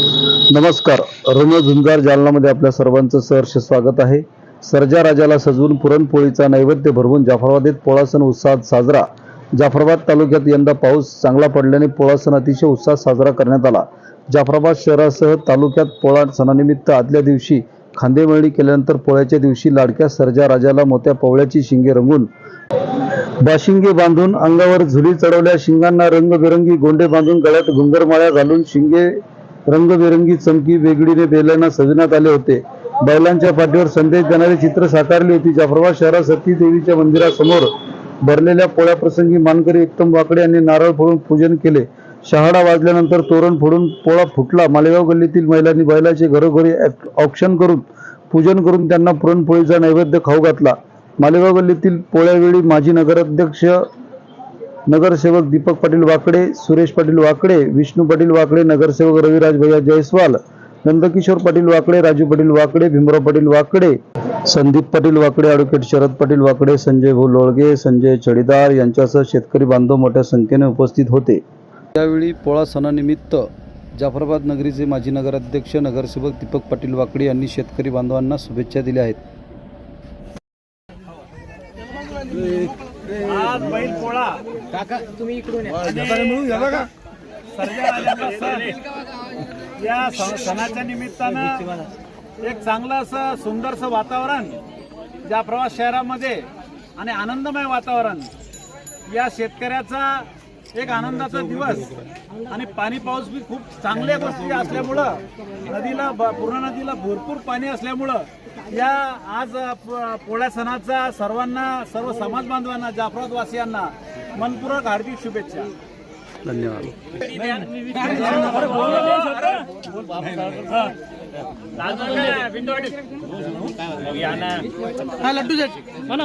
नमस्कार. रण झुंजार जालनामध्ये आपल्या सर्वांचं सहर्ष स्वागत आहे. सर्जा राजाला सजवून पुरणपोळीचा नैवेद्य भरवून जाफराबादेत पोळा सण उत्साहात साजरा. जाफराबाद तालुक्यात यंदा पाऊस चांगला पडल्याने पोळा सण अतिशय उत्साहात साजरा करण्यात आला. जाफराबाद शहरासह तालुक्यात पोळा सणानिमित्त आदल्या दिवशी खांदेमळणी केल्यानंतर पोळ्याच्या दिवशी लाडक्या सर्जा राजाला मोठ्या पवळ्याची शिंगे रंगून बाशिंगे बांधून अंगावर झुली चढवल्या. शिंगांना रंगबेरंगी गोंडे बांधून गळ्यात घुंगरमाळ्या घालून शिंगे रंगबेरंगी चमकी वेगळीने बैलांना सजवण्यात आले होते. बैलांच्या पाठीवर संदेश देणारे चित्र साकारली होती. जाफराबाद शहरात सती देवीच्या मंदिरासमोर भरलेल्या पोळ्याप्रसंगी मानकरी उत्तम वाकडे यांनी नारळ फोडून पूजन केले. शहाडा वाजल्यानंतर तोरण फोडून पोळा फुटला. मालेगाव गल्लीतील महिलांनी बैलाचे घरोघरी ऑप्शन करून पूजन करून त्यांना पुरणपोळीचा नैवेद्य खाऊ घातला. मालेगाव गल्लीतील पोळ्यावेळी माजी नगराध्यक्ष नगरसेवक दीपक पाटील वाकडे सुरेश पाटील वाकडे विष्णू पाटील वाकडे नगरसेवक रविराज भैया जयस्वाल नंदकिशोर पाटील वाकडे राजू पाटील वाकडे भीमराव पाटील वाकडे संदीप पाटील वाकडे ॲडव्होकेट शरद पाटील वाकडे संजय भाऊ लोळगे संजय चढीदार यांच्यासह शेतकरी बांधव मोठ्या संख्येने उपस्थित होते. त्यावेळी पोळा सणानिमित्त जाफराबाद नगरीचे माजी नगराध्यक्ष नगरसेवक दीपक पाटील वाकडे यांनी शेतकरी बांधवांना शुभेच्छा दिल्या आहेत. आज बैल पोळा काका तुम्ही इकडून या. सर्जा राजाचा सण या सणाच्या निमित्तानं एक चांगलं असं सुंदरसं वातावरण जाफराबाद शहरामध्ये आणि आनंदमय वातावरण या शेतकऱ्याचा एक आनंदाचा दिवस आणि पाणी पाऊस बी खूप चांगल्या गोष्टी असल्यामुळं नदीला ब- पूर्ण नदीला भरपूर पाणी असल्यामुळं या आज पोळ्या सणाचा सर्वांना सर्व समाज बांधवांना जाफराबाद वासियांना मनपूर्वक हार्दिक शुभेच्छा. धन्यवाद. लड्डू म्हणा